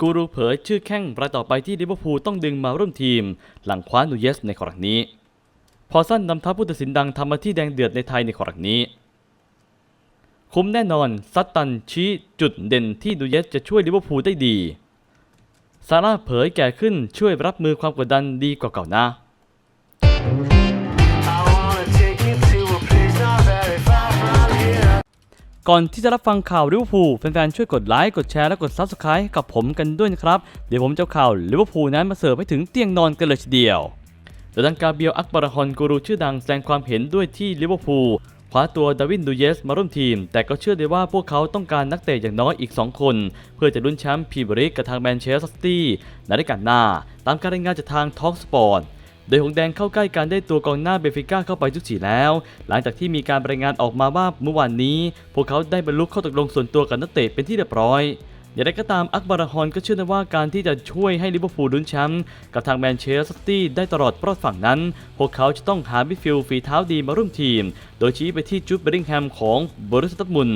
กูรูเผยชื่อแข้งรายต่อไปที่ลิเวอร์พูลต้องดึงมาร่วมทีม หลังคว้านูเยสในครั้งนี้ พอสั้นนำทัพผู้ตัดสินดังทำมาที่แดงเดือดในไทยในครั้งนี้ คุ้มแน่นอนซัตตันชี้จุดเด่นที่นูเยสจะช่วยลิเวอร์พูลได้ดี ซาร่าเผยแก่ขึ้นช่วยรับมือความกดดันดีกว่าเก่านะ ก่อนที่จะรับฟังข่าวลิเวอร์พูลแฟนๆช่วยกดไลค์กดแชร์และกด Subscribe ให้กับผมกันด้วยนะครับ เดี๋ยวผมจะข่าวลิเวอร์พูลนั้นมาเสิร์ฟให้ถึงเตียงนอนกันเลยทีเดียวโดยทางกาเบียลอักบาราฮอนกูรูชื่อดังแสดงความเห็นด้วยที่ลิเวอร์พูลคว้าตัวดาวินดูเยสมาร่วมทีม แต่ก็เชื่อได้ว่าพวกเขาต้องการนักเตะอย่างน้อยอีก 2 คน เพื่อจะลุ้นแชมป์พรีเมียร์ลีกกับทางแมนเชสเตอร์ซิตี้ในฤดูกาลหน้า ตามการรายงานจากทางทอกสปอร์ต โดยหงแดงเข้าใกล้การได้ตัวกองหน้าเบฟิก้าเข้าไปทุกทีแล้ว หลังจากที่มีการรายงานออกมาว่าเมื่อวานนี้ พวกเขาได้บรรลุข้อตกลงส่วนตัวกับนักเตะเป็นที่เรียบร้อยอย่างไรก็ตามอักบาราฮอนก็เชื่อว่าการที่จะช่วยให้ลิเวอร์พูลลุ้นแชมป์กับทางแมนเชสเตอร์ซิตี้ได้ตลอดรอดฝั่งนั้น พวกเขาจะต้องหามิดฟิลด์ฝีเท้าดีมาร่วมทีม โดยชี้ไปที่จูดเบริงแฮมของบริสตัดมุน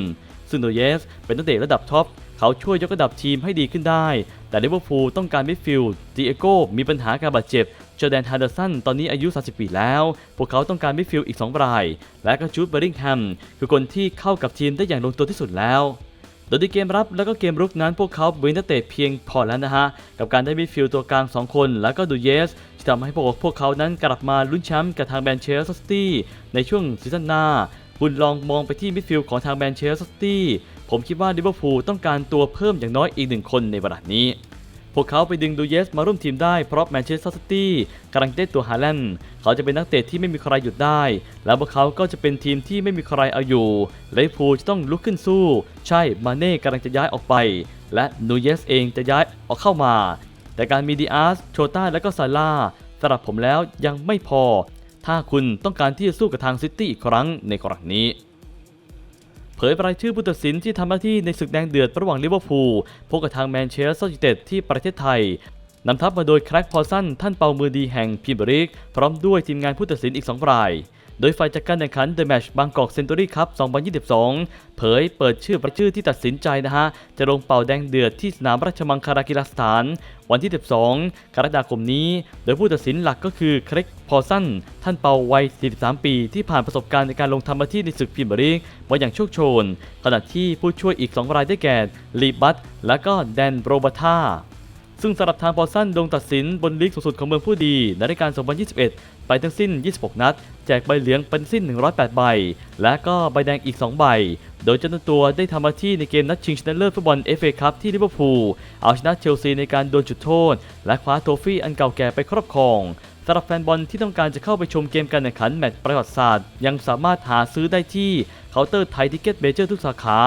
ซึ่งโดยเยส เป็นนักเตะระดับท็อป เขาช่วยยกระดับทีมให้ดีขึ้นได้ แต่ลิเวอร์พูลต้องการมิดฟิลด์ดิเอโก้มีปัญหาการบาดเจ็บ จอแดนฮาร์เดอร์สันตอนนี้อายุ 30 ปีแล้ว พวกเขาต้องการมิดฟิลด์อีก 2 ราย และก็จูดเบอริงแฮมคือคนที่เข้ากับทีมได้อย่างลงตัวที่สุดแล้ว โดยในเกมรับแล้วก็เกมรุกนั้นพวกเขาเว้นนักเตะเพียงพอแล้วนะฮะ กับการได้มิดฟิลด์ตัวกลาง 2 คน แล้วก็ดูเยสที่ทำให้พวกพวกเขานั้นกลับมาลุ้นแชมป์กับทางแมนเชสเตอร์ซิตี้ในช่วงซีซั่นหน้าคุณลองมองไปที่มิดฟิลด์ของทางแมนเชสเตอร์ซิตี้ผมคิดว่าลิเวอร์พูลต้องการตัวเพิ่มอย่างน้อยอีกหนึ่งคนในเวลานี้ พวกเขาไปดึงดูเยสมาร่วมทีมได้เพราะแมนเชสเตอร์ซิตี้กำลังได้ตัวฮาแลนด์เขาจะเป็นนักเตะที่ไม่มีใครหยุดได้ แล้วพวกเขาก็จะเป็นทีมที่ไม่มีใครเอาอยู่เวอร์พูจะต้องลุกขึ้นสู้ ใช่มาเน่กำลังจะย้ายออกไป และนูเยสเองจะย้ายออกเข้ามา แต่การมีดีอาร์สโชต้าและก็ซาร่าสำหรับผมแล้วยังไม่พอ ถ้าคุณต้องการที่จะสู้กับทางซิตี้อีกครั้งในครั้งนี้ เผยรายชื่อผู้ตัดสินที่ทำหน้าที่ในศึกแดงเดือดระหว่างลิเวอร์พูลพบกับทางแมนเชสเตอร์ยูไนเต็ดที่ประเทศไทยนำทัพมาโดยแคร็กพอสันท่านเป่ามือดีแห่งพิมบริก พร้อมด้วยทีมงานผู้ตัดสินอีก 2 ราย โดยฝ่ายจัดการแข่งขัน The Match บางกอกเซนตุรี่ครับ 2022 เผยเปิดชื่อปรายชื่อที่ตัดสินใจนะฮะ จะลงเป่าแดงเดือดที่สนามราชมังคลากีฬาสถาน วันที่ 12 กรกฎาคมนี้ โดยผู้ตัดสินหลักก็คือเครกพอสันท่านเป่าวัย 43 ปี ที่ผ่านประสบการณ์ในการลงทำหน้าที่ในศึกพรีเมียร์ลีกมาอย่างโชคโชน ขณะที่ผู้ช่วยอีก 2 รายได้แก่ลีบัตและก็แดนโรบัตา ซึ่งสำหรับทางพอสันลงตัดสินบนลีกสูงสุดของเมืองผู้ดี ในรายการ 2021 ไปทั้งสิ้น 26 นัด แจกใบเหลืองเป็นสิ้น 108 ใบ และก็ใบแดงอีก 2 ใบ โดยเจ้าตัวได้ทำหน้าที่ในเกมนัดชิงชนะเลิศฟุตบอลเอฟเอคัพที่ลิเวอร์พูลเอาชนะเชลซีในการโดวลจุดโทษ และคว้าโทฟี่อันเก่าแก่ไปครอบครองสำหรับแฟนบอลที่ต้องการจะเข้าไปชมเกมการแข่งขันแมตช์ประวัติศาสตร์ ยังสามารถหาซื้อได้ที่เคาน์เตอร์ไทยทิเก็ตเมเจอร์ทุกสาขา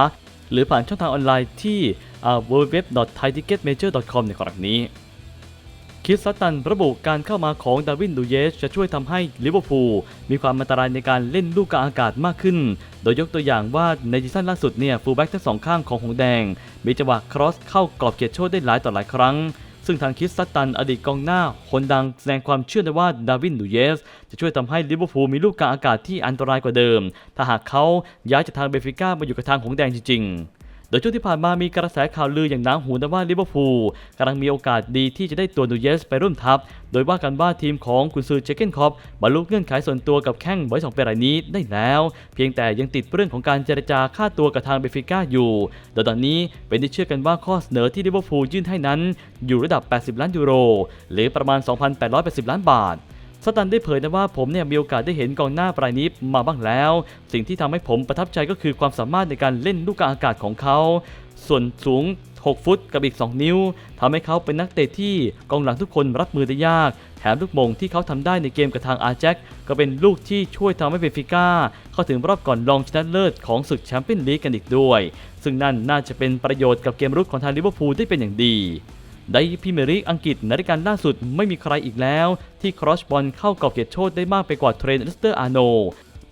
หรือผ่านช่องทางออนไลน์ที่ www.thaiticketmajor.com ในครั้งนี้ คิดซัตตันระบุการเข้ามาของดาวินดูเยสจะช่วยทำให้ลิเวอร์พูลมีความอันตรายในการเล่นลูกกลางอากาศมากขึ้น โดยยกตัวอย่างว่าในซีซั่นล่าสุดเนี่ยฟูลแบ็กทั้งสองข้างของหงแดง มีจังหวะครอสเข้ากรอบเขตโทษได้หลายต่อหลายครั้ง ซึ่งทางคิดซัตตันอดีตกองหน้าคนดังแสดงความเชื่อได้ว่าดาวินดูเยส จะช่วยทำให้ลิเวอร์พูลมีลูกกลางอากาศที่อันตรายกว่าเดิม ถ้าหากเขาย้ายจากทางเบฟิก้ามาอยู่กับทางหงแดงจริงๆ โดยช่วงที่ผ่านมามีกระแสข่าวลืออย่างหนาหูนะว่าลิเวอร์พูลกำลังมีโอกาสดีที่จะได้ตัวนูเยสไปร่วมทัพ โดยว่ากันว่าทีมของกุนซือเจเกนคอปบรรลุเงื่อนไขส่วนตัวกับแข้งไว้สองปีรายนี้ได้แล้ว เพียงแต่ยังติดเรื่องของการเจรจาค่าตัวกับทางเบฟิก้าอยู่ โดยตอนนี้เป็นที่เชื่อกันว่าข้อเสนอที่ลิเวอร์พูลยื่นให้นั้น อยู่ระดับ 80 ล้านยูโร หรือประมาณ 2,880 ล้านบาท สตันได้เผยนะว่าผมเนี่ยมีโอกาสได้เห็นกองหน้ารายนี้มาบ้างแล้ว สิ่งที่ทำให้ผมประทับใจก็คือความสามารถในการเล่นลูกกลางอากาศของเขา ส่วนสูง 6 ฟุตกับอีก 2 นิ้วทำให้เขาเป็นนักเตะที่กองหลังทุกคนรับมือได้ยาก แถมลูกมงที่เขาทำได้ในเกมกับทางอาแจ็คก็เป็นลูกที่ช่วยทำให้เบฟิก้าเข้าถึงรอบก่อนรองชนะเลิศของศึกแชมเปี้ยนลีกกันอีกด้วย ซึ่งนั่นน่าจะเป็นประโยชน์กับเกมรุกของทางลิเวอร์พูลได้เป็นอย่างดี ในพรีเมียร์ลีกอังกฤษในรายการล่าสุดไม่มีใครอีกแล้ว ที่ครอสบอลเข้ากรอบเขตโทษได้มากไปกว่าเทรนเลสเตอร์อาร์โน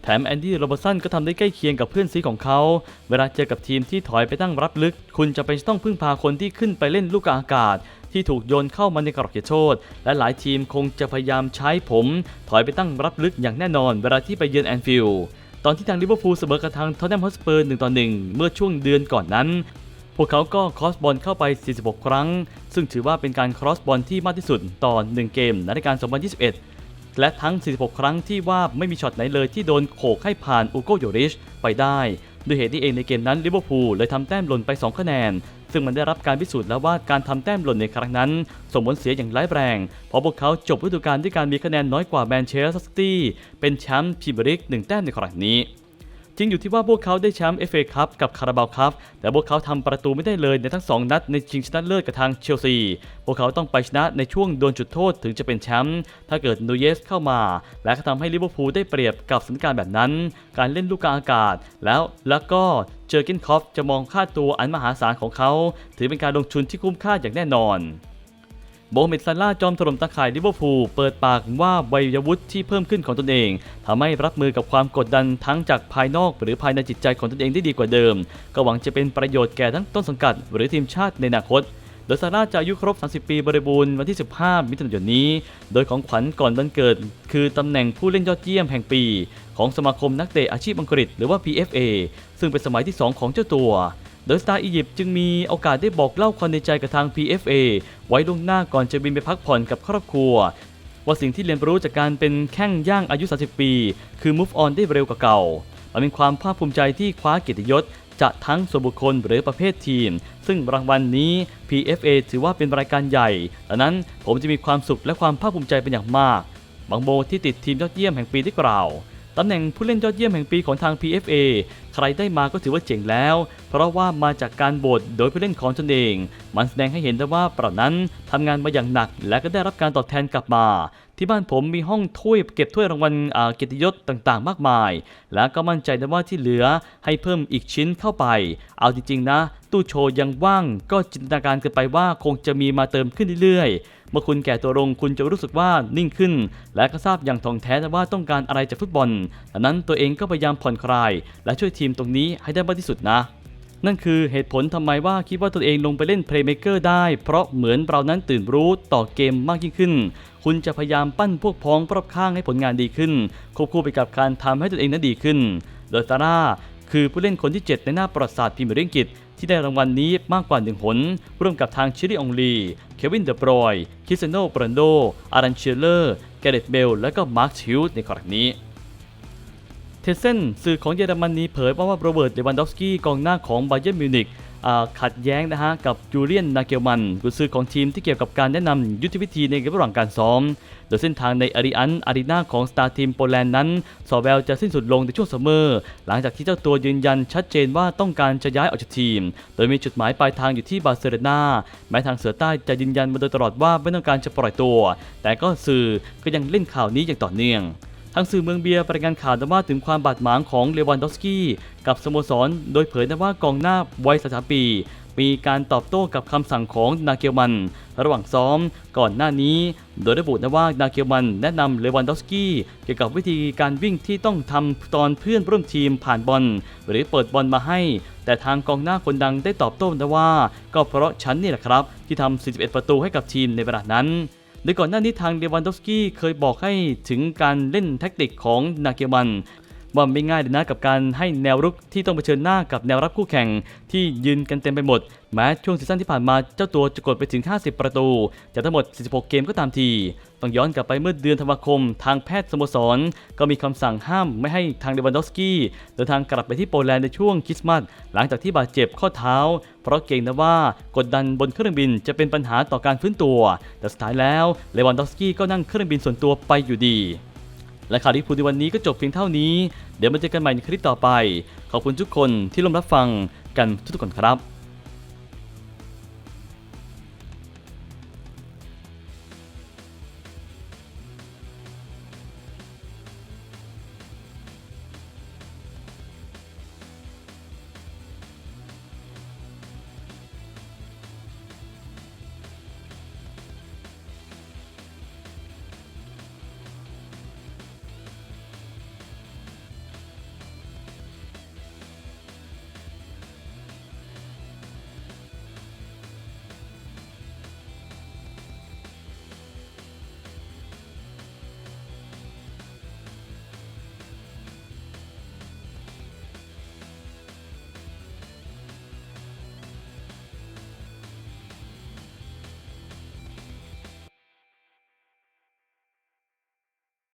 แถมแอนดี้โรเบอร์สันก็ทำได้ใกล้เคียงกับเพื่อนซีของเขา เวลาเจอกับทีมที่ถอยไปตั้งรับลึก คุณจะเป็นต้องพึ่งพาคนที่ขึ้นไปเล่นลูกอากาศ ที่ถูกโยนเข้ามาในกรอบเขตโทษและหลายทีมคงจะพยายามใช้ผม ถอยไปตั้งรับลึกอย่างแน่นอน เวลาที่ไปเยือนแอนฟิลด์ตอนที่ทางลิเวอร์พูลเสมอกับทางทอตแนมฮอตสเปอร์1ต่อ1เมื่อช่วงเดือนก่อนนั้น พวกเขาก็ครอสบอลเข้าไป 46 ครั้ง ซึ่งถือว่าเป็นการครอสบอลที่มากที่สุดต่อ 1 เกมในรายการ 2021 และทั้ง 46 ครั้งที่ว่าไม่มีช็อตไหนเลยที่โดนโขกให้ผ่านอูโกโยริชไปได้ด้วยเหตุที่เองในเกมนั้นลิเวอร์พูลเลยทำแต้มหล่นไป 2 คะแนน ซึ่งมันได้รับการพิสูจน์แล้วว่าการทำแต้มหล่นในครั้งนั้น ส่งผลเสียอย่างร้ายแรง เพราะพวกเขาจบฤดูกาลด้วยการมีคะแนนน้อยกว่าแมนเชสเตอร์ซิตี้เป็นแชมป์พรีเมียร์ลีกหนึ่งแต้มในครั้งนี้ จริงอยู่ที่ว่าพวกเขาได้แชมป์ FA คัพกับคาราบาวคัพแต่พวกเขาทำประตูไม่ได้เลยในทั้ง 2 นัดในชิงชนะเลิศกับทางเชลซี พวกเขาต้องไปชนะในช่วงโดนจุดโทษถึงจะเป็นแชมป์ถ้าเกิดนูเยสเข้ามา และก็ทำให้ลิเวอร์พูลได้เปรียบกับสถานการณ์แบบนั้น การเล่นลูกกลางอากาศ แล้วแล้วก็เจอร์เกนคอฟจะมองค่าตัวอันมหาศาลของเขา ถือเป็นการลงทุนที่คุ้มค่าอย่างแน่นอน โมเมดซาลาจอมถล่มตาข่ายลิเวอร์พูลเปิดปากว่าวัยวุฒิที่เพิ่มขึ้นของตนเองทำให้รับมือกับความกดดันทั้งจากภายนอก หรือภายในจิตใจของตนเองได้ดีกว่าเดิม ก็หวังจะเป็นประโยชน์แก่ทั้งต้นสังกัด หรือทีมชาติในอนาคตโดยซาร่าจะอายุครบ 30 ปีบริบูรณ์วันที่ 15 มิถุนายนนี้ โดยของขวัญก่อนวันเกิด คือตำแหน่งผู้เล่นยอดเยี่ยมแห่งปี ของสมาคมนักเตะอาชีพอังกฤษหรือว่า PFA ซึ่งเป็นสมัยที่ 2 ของเจ้าตัว โดยสตาร์อียิปต์จึงมีโอกาสได้บอกเล่าความในใจกับทาง PFA ไว้ล่วงหน้าก่อนจะบินไปพักผ่อนกับครอบครัว ว่าสิ่งที่เรียนรู้จากการเป็นแข้งย่างอายุ 30 ปี คือ move on ได้เร็วกว่าเก่าเป็นความภาคภูมิใจที่คว้าเกียรติยศจะทั้งส่วนบุคคลหรือประเภททีม ซึ่งรางวัลนนี้ PFA ถือว่าเป็นรายการใหญ่ดังนั้นผมจะมีความสุขและความภาคภูมิใจเป็นอย่างมาก บางโบที่ติดทีมยอดเยี่ยมแห่งปีได้กล่าว ตำแหน่งผู้เล่นยอดเยี่ยมแห่งปีของทาง PFA ใครได้มาก็ถือว่าเจ๋งแล้ว เพราะว่ามาจากการโบสโดยผู้เล่นของตนเอง มันแสดงให้เห็นได้ว่าเปล่านั้นทำงานมาอย่างหนักและก็ได้รับการตอบแทนกลับมา ที่บ้านผมมีห้องถ้วยเก็บถ้วยรางวัลอาเกียรติยศต่างๆ มากมาย และก็มั่นใจนะว่าที่เหลือให้เพิ่มอีกชิ้นเข้าไป เอาจริงๆนะ ตู้โชว์ยังว่างก็จินตนาการกินไปว่าคงจะมีมาเติมขึ้นเรื่อยๆ เมื่อคุณแก่ตัวลงคุณจะรู้สึกว่านิ่งขึ้น และก็ทราบอย่างท่องแท้ว่าต้องการอะไรจากฟุตบอลดังนั้นตัวเองก็พยายามผ่อนคลาย และช่วยทีมตรงนี้ให้ได้มากที่สุดนะ นั่นคือเหตุผลทำไมว่าคิดว่าตัวเองลงไปเล่นเพลย์เม k เกอร์ได้ เพราะเหมือนเรานั้นตื่นรู้ต่อเกมมากยิ่งขึ้น คุณจะพยายามปั้นพวกพ้องรอบข้างให้ผลงานดีขึ้น ควบคู่ไปกับการทำให้ตัวเองนั้นดีขึ้น โดยซาร่าคือผู้เล่นคนที่ 7 ในหน้าประวัติศาสตร์พรีเมียร์ลีกอังกฤษที่ได้รางวัลนี้มากกว่าหนึ่งหนร่วมกับทางชิริองลี เควินเดอะบรอย คิสเซโนบรันโด อารันเชลเลอร์ แกเรตเบล และก็มาร์คชิลในครั้งนี้ ทเซนสื่อของเยอรมนีเผยว่าว่าโรเบิร์ตเลวันดอฟสกี้กองหน้าของไบเยิร์มิวนิกขัดแย้งนะฮะกับจูเลียนนาเกลมันกุซือของทีมที่เกี่ยวกับการแนะนำยุทธวิธีในระหว่างการซ้อม โดยเส้นทางในอาริอันอารีนาของสตาร์ทีมโปแลนด์นั้น สอแววจะสิ้นสุดลงในช่วงซัมเมอร์ หลังจากที่เจ้าตัวยืนยันชัดเจนว่าต้องการจะย้ายออกจากทีม โดยมีจุดหมายปลายทางอยู่ที่บาร์เซโลนาแม้ทางเสือใต้จะยืนยันมาโดยตลอดว่าไม่ต้องการจะปล่อยตัว แต่ก็สื่อก็ยังเล่นข่าวนี้อย่างต่อเนื่อง ทางสื่อเมืองเบียร์รายงานข่าวว่าถึงความบาดหมางของเลวันดอฟสกี้กับสโมสร โดยเผยนะว่ากองหน้าวัย33ปี มีการตอบโต้กับคำสั่งของนาเกลมัน ระหว่างซ้อมก่อนหน้านี้ โดยระบุนะว่านาเกลมันแนะนำเลวันดอฟสกี้เกี่ยวกับวิธีการวิ่งที่ต้องทำตอนเพื่อนร่วมทีมผ่านบอลหรือเปิดบอลมาให้ แต่ทางกองหน้าคนดังได้ตอบโต้นะว่า ก็เพราะฉันนี่แหละครับ ที่ทำ41 ประตูให้กับทีมในเวลานั้น ดยก่อนหน้านี้ทางเดวันดอฟสกี้เคยบอกให้ถึงการเล่นแท็กติกของนาเกมันว่าไม่ง่ายเลยนะกับการให้แนวรุกที่ต้องเผชิญหน้ากับแนวรับคู่แข่งที่ยืนกันเต็มไปหมด แม้ช่วงซีซั่นที่ผ่านมาเจ้าตัวจะกดไปถึง 50 ประตู จากทั้งหมด 46 เกมก็ตามที ต้องย้อนกลับไปเมื่อเดือนธันวาคม ทางแพทย์สโมสร ก็มีคำสั่งห้ามไม่ให้ทางเดวันดอฟสกี้เดินทางกลับไปที่โปแลนด์ในช่วงคริสต์มาสหลังจากที่บาดเจ็บข้อเท้า เพราะเกรงนะว่ากดดันบนเครื่องบินจะเป็นปัญหาต่อการฟื้นตัว แต่สุดท้ายแล้วเลวันดอฟสกี้ก็นั่งเครื่องบินส่วนตัวไปอยู่ดีและข่าวที่พูดในวันนี้ก็จบเพียงเท่านี้ เดี๋ยวมาเจอกันใหม่ในคลิปต่อไป ขอบคุณทุกคนที่ร่วมรับฟังกันทุกๆคนครับ